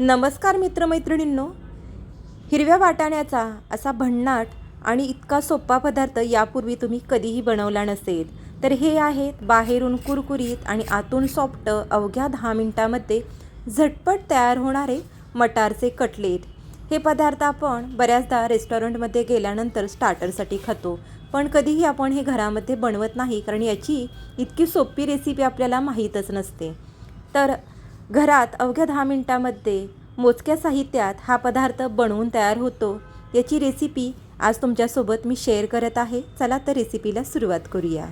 नमस्कार मित्रमैत्रिणींनो. हिरव्या वाटाण्याचा असा भन्नाट आणि इतका सोपा पदार्थ यापूर्वी तुम्ही कधीही बनवला नसेल तर हे आहेत बाहेरून कुरकुरीत आणि आतून सॉफ्ट अवघ्या दहा मिनटामध्ये झटपट तयार होणारे मटारचे कटलेट. हे पदार्थ आपण बऱ्याचदा रेस्टॉरंटमध्ये गेल्यानंतर स्टार्टरसाठी खातो पण कधीही आपण हे घरामध्ये बनवत नाही कारण याची इतकी सोपी रेसिपी आपल्याला माहीतच नसते. तर घरात अवघ्या दहा मिनटामध्ये मोजक्या साहित्यात हा पदार्थ बनवून तयार होतो. याची रेसिपी आज तुमच्यासोबत मी शेअर करत आहे. चला तर रेसिपीला सुरुवात करूया.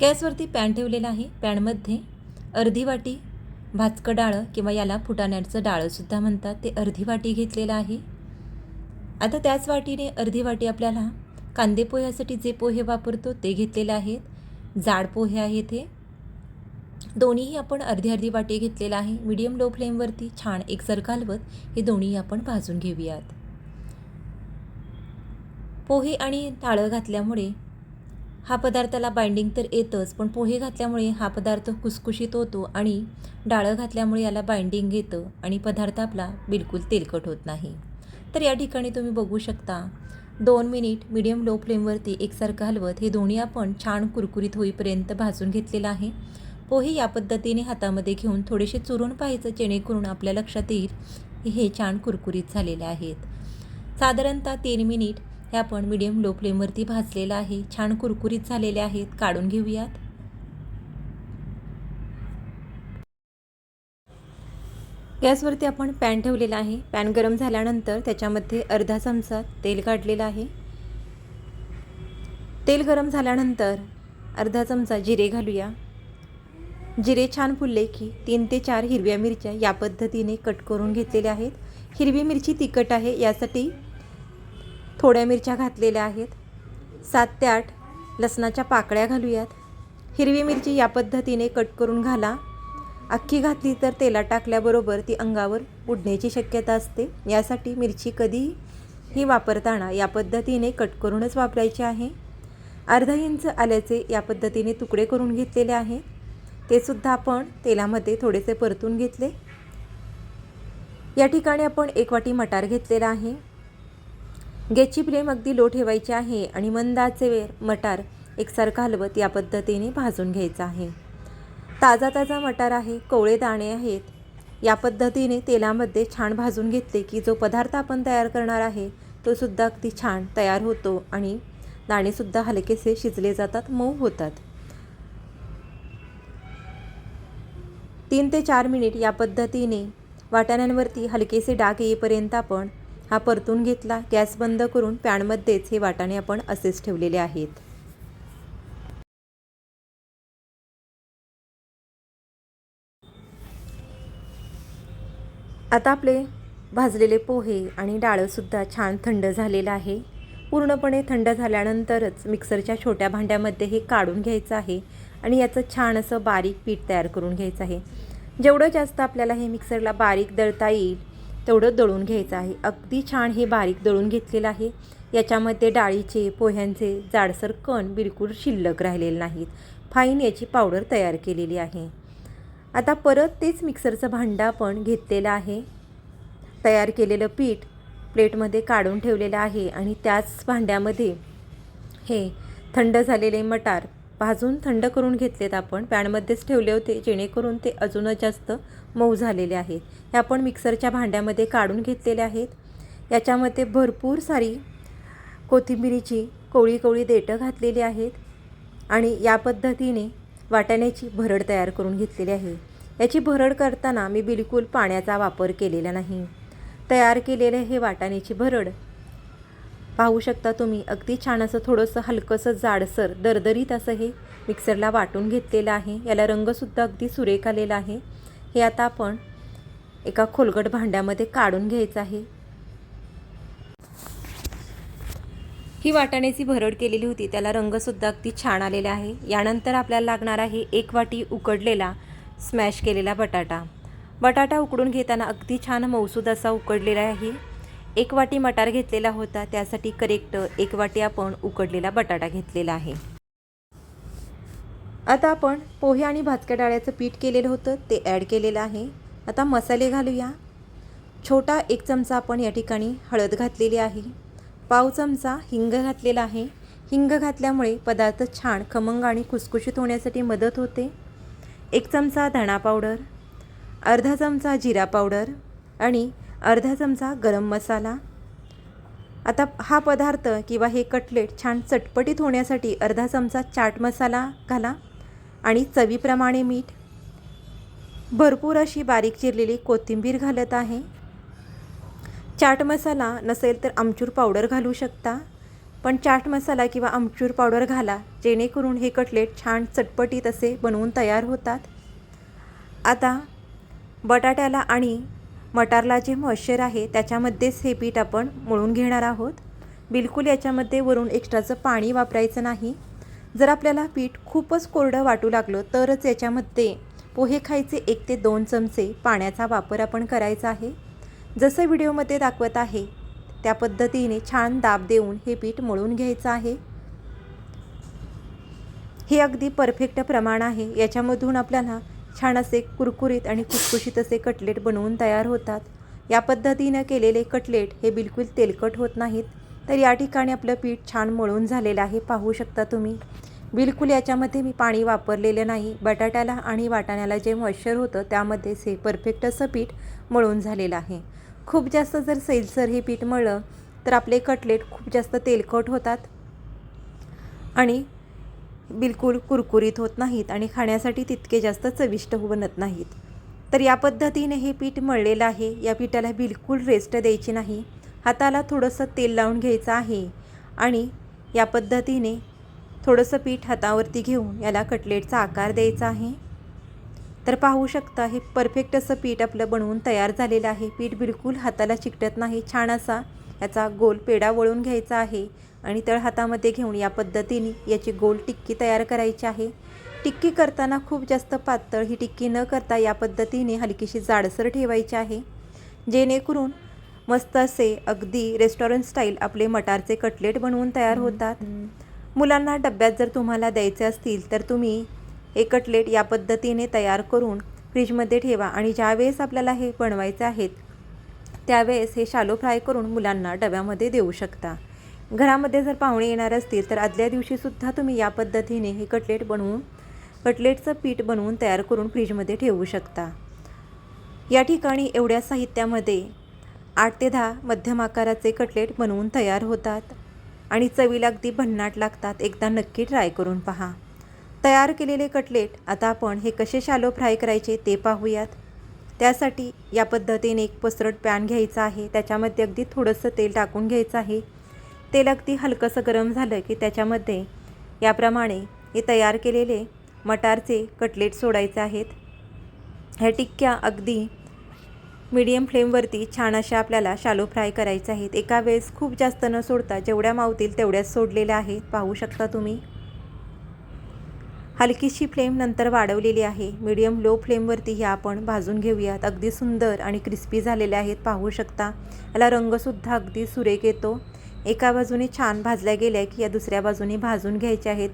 गॅसवरती पॅन ठेवलेला आहे. पॅनमध्ये अर्धी वाटी भाजकं डाळं किंवा याला फुटाण्याचं डाळंसुद्धा म्हणतात. ते अर्धी वाटी घेतलेलं आहे. आता त्याच वाटीने अर्धी वाटी आपल्याला कांदे पोह्यासाठी जे पोहे वापरतो ते घेतलेले आहेत. जाड पोहे आहेत हे. दोन्हीही आपण अर्धी अर्धी वाटी घेतलेला आहे. मीडियम लो फ्लेमवरती छान एकसर हलवत हे दोन्ही आपण भाजून घेऊयात. पोहे आणि डाळं घातल्यामुळे हा पदार्थाला बाइंडिंग तर येतच पण पोहे घातल्यामुळे हा पदार्थ कुसकुशीत होतो आणि डाळं घातल्यामुळे याला बाइंडिंग येतं आणि पदार्थ आपला बिलकुल तेलकट होत नाही. तर या ठिकाणी तुम्ही बघू शकता दोन मिनिट मीडियम लो फ्लेमवरती एकसारखं हलवत हे दोन्ही आपण छान कुरकुरीत होईपर्यंत भाजून घेतलेलं आहे. पोहे या पद्धतीने हातामध्ये घेऊन थोडेसे चुरून पाहायचं जेणेकरून आपल्या लक्षात येईल हे छान कुरकुरीत झालेले आहेत. साधारणतः तीन मिनिट हे आपण मिडियम लो फ्लेमवरती भाजलेलं आहे. छान कुरकुरीत झालेले आहेत. काढून घेऊयात. गॅसवरती आपण पॅन ठेवलेला आहे. पॅन गरम झाल्यानंतर त्याच्यामध्ये अर्धा चमचा तेल काढलेलं आहे. तेल गरम झाल्यानंतर अर्धा चमचा जिरे घालूया. जिरे छान फुलले की तीन ते चार हिरव्या मिरच्या या पद्धतीने कट करून घेतलेल्या आहेत. हिरवी मिरची तिखट आहे यासाठी थोड्या मिरच्या घातलेल्या आहेत. सात ते आठ लसणाच्या पाकळ्या घालूयात. हिरवी मिरची या पद्धतीने कट करून घाला. अख्खी घातली तर तेलात टाकल्याबरोबर ती अंगावर उडण्याची शक्यता असते. यासाठी मिरची कधीही वापरताना या पद्धतीने कट करूनच वापरायची आहे. अर्धा इंच आल्याचे या पद्धतीने तुकडे करून घेतलेले आहे ते सुद्धा आपण तेलामध्ये थोडेसे परतून घेतले. या ठिकाणी आपण एक वाटी मटार घेतलेला आहे. गॅसची फ्लेम अगदी लो ठेवायची आहे आणि मंदाचे मटार एकसारखं हलवत या पद्धतीने भाजून घ्यायचं आहे. ताजा ताजा मटार आहे कोवळे दाणे आहेत. या पद्धतीने तेलामध्ये छान भाजून घेतले की जो पदार्थ आपण तयार करणार आहे तो सुद्धा अगदी छान तयार होतो आणि दाणेसुद्धा हलकेसे शिजले जातात मऊ होतात. तीन ते चार मिनिट या पद्धतीने वाटाण्यांवरती हलकेसे डाग येईपर्यंत आपण हा परतून घेतला. गॅस बंद करून पॅनमध्येच हे वाटाणे आपण असेच ठेवलेले आहेत. आता आपले भाजलेले पोहे आणि डाळंसुद्धा छान थंड झालेलं आहे. पूर्णपणे थंड झाल्यानंतरच मिक्सरच्या छोट्या भांड्यामध्ये हे काढून घ्यायचं आहे. आणि याचं छान असं बारीक पीठ तयार करून घ्यायचं आहे. जेवढं जास्त आपल्याला हे मिक्सरला बारीक दळता येईल तेवढं दळून घ्यायचं आहे. अगदी छान हे बारीक दळून घेतलेलं आहे. याच्यामध्ये डाळीचे पोह्यांचे जाडसर कण बिलकुल शिल्लक राहिलेले नाहीत. फाईन याची पावडर तयार केलेली आहे. आता परत तेच मिक्सरचं भांडं आपण घेतलेलं आहे. तयार केलेलं पीठ प्लेटमध्ये काढून ठेवलेलं आहे आणि त्याच भांड्यामध्ये हे थंड झालेले मटार भाजून थंड करून घेतलेत आपण. पॅनमध्येच ठेवले होते जेणेकरून ते अजूनच जास्त मऊ झालेले आहेत. हे आपण मिक्सरच्या भांड्यामध्ये काढून घेतलेले आहेत. याच्यामध्ये भरपूर सारी कोथिंबिरीची कोळी कोळी देठं घातलेली आहेत आणि या पद्धतीने वाटाण्याची भरड तयार करून घेतलेली आहे. याची भरड करताना मी बिलकुल पाण्याचा वापर केलेला नाही. तयार केलेले हे वाटाण्याची भरड पाहू शकता तुम्ही. अगदी छान असं थोडंसं हलकंसं जाडसर दरदरीत असं हे मिक्सरला वाटून घेतलेलं आहे. याला रंगसुद्धा अगदी सुरेख आलेला आहे. हे आता आपण एका खोलगट भांड्यामध्ये काढून घ्यायचं आहे. ही वाटाण्याची भरड केलेली होती. त्याला रंगसुद्धा अगदी छान आलेला आहे. यानंतर आपल्याला लागणार आहे एक वाटी उकडलेला स्मॅश केलेला बटाटा. बटाटा उकडून घेताना अगदी छान मौसूद असा उकडलेला आहे. एक वाटी मटार घेतलेला होता. त्यासाठी करेक्ट एक वाटी आपण उकडलेला बटाटा घेतलेला आहे. आता आपण पोहे आणि भाजक्या डाळ्याचं पीठ केलेलं होतं. ते ॲड केलेलं आहे. आता मसाले घालूया. छोटा एक चमचा आपण या ठिकाणी हळद घातलेली आहे. पाव चमचा हिंग घातलेला आहे. हिंग घातल्यामुळे पदार्थ छान खमंग आणि खुसखुशीत होण्यासाठी मदत होते. एक चमचा धणा पावडर अर्धा चमचा जिरा पावडर आणि अर्धा चमचा गरम मसाला. आता हा पदार्थ किंवा हे कटलेट छान चटपटीत होण्यासाठी अर्धा चमचा चाट मसाला घाला आणि चवीप्रमाणे मीठ. भरपूर अशी बारीक चिरलेली कोथिंबीर घालत आहे. चाट मसाला नसेल तर आमचूर पावडर घालू शकता पण चाट मसाला किंवा आमचूर पावडर घाला जेणेकरून हे कटलेट छान चटपटीत असे बनवून तयार होतात. आता बटाट्याला आणि मटारला जे मॉइश्चर आहे त्याच्यामध्येच हे पीठ आपण मळून घेणार आहोत. बिलकुल याच्यामध्ये वरून एक्स्ट्राचं पाणी वापरायचं नाही. जर आपल्याला पीठ खूपच कोरडं वाटू लागलं तरच याच्यामध्ये पोहे खायचे एक ते दोन चमचे पाण्याचा वापर आपण करायचा आहे. जसं व्हिडिओमध्ये दाखवत आहे त्या पद्धतीने छान दाब देऊन हे पीठ मळून घ्यायचं आहे. हे अगदी परफेक्ट प्रमाण आहे. याच्यामधून आपल्याला छान असे कुरकुरीत आणि खुसखुशीत असे कटलेट बनवून तयार होतात. या पद्धतीनं केलेले कटलेट हे बिलकुल तेलकट होत नाहीत. तर या ठिकाणी आपलं पीठ छान मळून झालेलं आहे पाहू शकता तुम्ही. बिलकुल याच्यामध्ये मी पाणी वापरलेलं नाही. बटाट्याला आणि वाटाण्याला जे मॉइश्चर होतं त्यामध्येच हे परफेक्ट असं पीठ मळून झालेलं आहे. खूप जास्त जर सैलसर हे पीठ मळलं तर आपले कटलेट खूप जास्त तेलकट होतात. आणि बिलकुल कुरकुरीत होत नाहीत आणि खाण्यासाठी तितके जास्त चविष्ट बनत नाहीत. तर या पद्धतीने हे पीठ मळलेलं आहे. या पिठाला बिलकुल रेस्ट द्यायची नाही. हाताला थोडंसं तेल लावून घ्यायचं आहे आणि या पद्धतीने थोडंसं पीठ हातावरती घेऊन याला कटलेटचा आकार द्यायचा आहे. तर पाहू शकता हे परफेक्ट असं पीठ आपलं बनवून तयार झालेलं आहे. पीठ बिलकुल हाताला चिकटत नाही. छान असा याचा गोल पेढा वळून घ्यायचा आहे. आणि तळ हातामध्ये घेऊन या पद्धतीने याची गोल टिक्की तयार करायची आहे. टिक्की करताना खूप जास्त पातळ ही टिक्की न करता या पद्धतीने हलकीशी जाडसर ठेवायची आहे. जेणेकरून मस्त असे अगदी रेस्टॉरंट स्टाईल आपले मटारचे कटलेट बनवून तयार होतात. मुलांना डब्यात जर तुम्हाला द्यायचे असतील तर तुम्ही हे कटलेट या पद्धतीने तयार करून फ्रीजमध्ये ठेवा आणि ज्यावेळेस आपल्याला हे बनवायचे आहेत त्यावेळेस हे शालो फ्राय करून मुलांना डब्यामध्ये देऊ शकता. घरामध्ये जर पाहुणे येणार असतील तर आदल्या दिवशीसुद्धा तुम्ही या पद्धतीने हे कटलेट बनवून कटलेटचं पीठ बनवून तयार करून फ्रीजमध्ये ठेवू शकता. या ठिकाणी एवढ्या साहित्यामध्ये आठ ते दहा मध्यम आकाराचे कटलेट बनवून तयार होतात आणि चवीला अगदी भन्नाट लागतात. एकदा नक्की ट्राय करून पहा. तयार केलेले कटलेट आता आपण हे कसे शालो फ्राय करायचे ते पाहूयात. त्यासाठी या पद्धतीने एक पसरट पॅन घ्यायचा आहे. त्याच्यामध्ये अगदी थोडंसं तेल टाकून घ्यायचं आहे. तेल अगदी हलकंसं गरम झालं की त्याच्यामध्ये याप्रमाणे हे तयार केलेले मटारचे कटलेट सोडायचे आहेत. ह्या टिक्क्या अगदी मीडियम फ्लेमवरती छान अशा आपल्याला शालो फ्राय करायच्या आहेत. एका वेळेस खूप जास्त न सोडता जेवढ्या मावतील तेवढ्याच सोडलेल्या आहेत. पाहू शकता तुम्ही. हलकीशी फ्लेम नंतर वाढवलेली आहे. मीडियम लो फ्लेमवरती ह्या आपण भाजून घेऊयात. अगदी सुंदर आणि क्रिस्पी झालेल्या आहेत. पाहू शकता. याला रंगसुद्धा अगदी सुरेख येतो. एका बाजूने छान भाजल्या गेल्या की या दुसऱ्या बाजूने भाजून घ्यायच्या आहेत.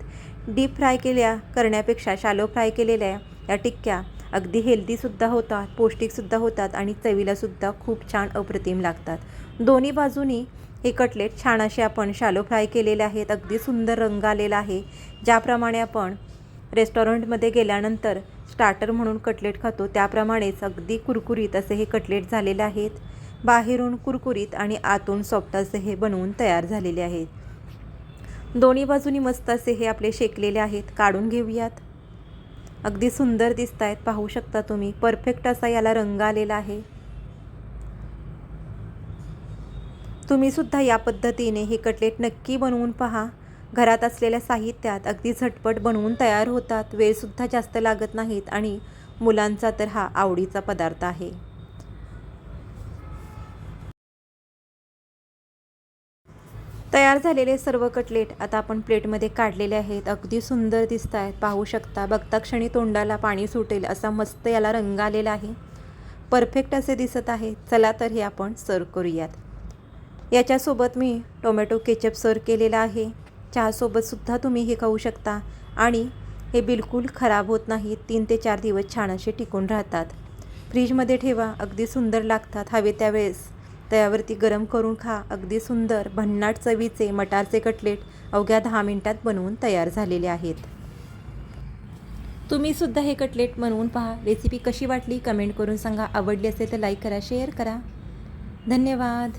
डीप फ्राय केल्या करण्यापेक्षा शालो फ्राय केलेल्या या टिक्क्या अगदी हेल्दीसुद्धा होतात पौष्टिकसुद्धा होतात आणि चवीलासुद्धा खूप छान अप्रतिम लागतात. दोन्ही बाजूनी हे कटलेट छान असे आपण शालो फ्राय केलेले आहेत. अगदी सुंदर रंग आलेला आहे. ज्याप्रमाणे आपण रेस्टॉरंटमध्ये गेल्यानंतर स्टार्टर म्हणून कटलेट खातो त्याप्रमाणेच अगदी कुरकुरीत असे हे कटलेट झालेले आहेत. बाहेरून कुरकुरीत आणि आतून सॉफ्ट असे हे बनवून तयार झालेले आहेत. दोन्ही बाजूनी मस्त असे हे आपले शेकलेले आहेत. काढून घेऊयात. अगदी सुंदर दिसत आहेत पाहू शकता तुम्ही. परफेक्ट असा याला रंग आलेला आहे. तुम्हीसुद्धा या पद्धतीने हे कटलेट नक्की बनवून पहा. घरात असलेल्या साहित्यात अगदी झटपट बनवून तयार होतात. वेळसुद्धा जास्त लागत नाहीत आणि मुलांचा तर हा आवडीचा पदार्थ आहे. तयार झालेले सर्व कटलेट आता आपण प्लेटमध्ये काढलेले आहेत. अगदी सुंदर दिसत आहेत पाहू शकता बघता क्षणी तोंडाला पाणी सुटेल असा मस्त याला रंग आलेला आहे. परफेक्ट असे दिसत आहे. चला तर हे आपण सर्व करूयात. याच्यासोबत मी टोमॅटो केचप सर्व केलेला आहे. चहासोबतसुद्धा तुम्ही हे खाऊ शकता. आणि हे बिलकुल खराब होत नाही. तीन ते चार दिवस छान असे टिकून राहतात. फ्रीजमध्ये ठेवा. अगदी सुंदर लागतात. हवे त्यावेळेस. तव्यावरती गरम करून खा. अगदी सुंदर. भन्नाट चवीचे मटारचे कटलेट अवघ्या दहा मिनिटात बनवून तयार झालेले आहेत. तुम्ही सुद्धा हे कटलेट बनवून पहा. रेसिपी कशी वाटली? कमेंट करून सांगा. आवडली असेल तर लाईक करा शेअर करा. धन्यवाद.